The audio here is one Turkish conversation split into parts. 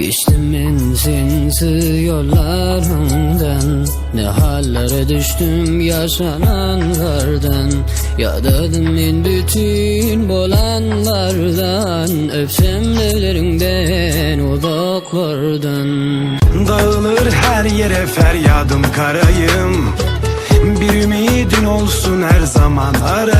Geçtim en sinsi yollarından Ne hallere düştüm yaşananlardan. Yadadım en bütün bolanlardan. Öpsem evlerinden uzaklardan Dağılır her yere feryadım karayım. Bir ümidin olsun her zaman arayım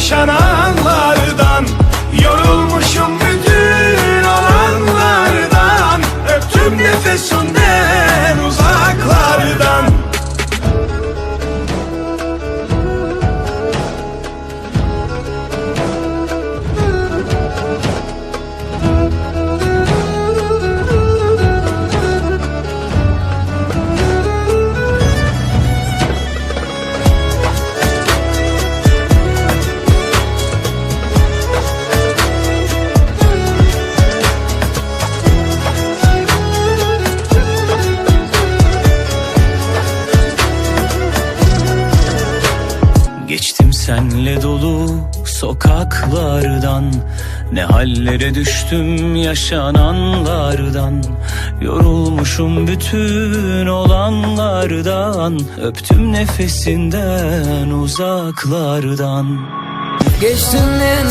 yaşananlardan senle dolu sokaklardan Ne hallere düştüm yaşananlardan. Yorulmuşum bütün olanlardan Öptüm nefesinden uzaklardan. Geçtim en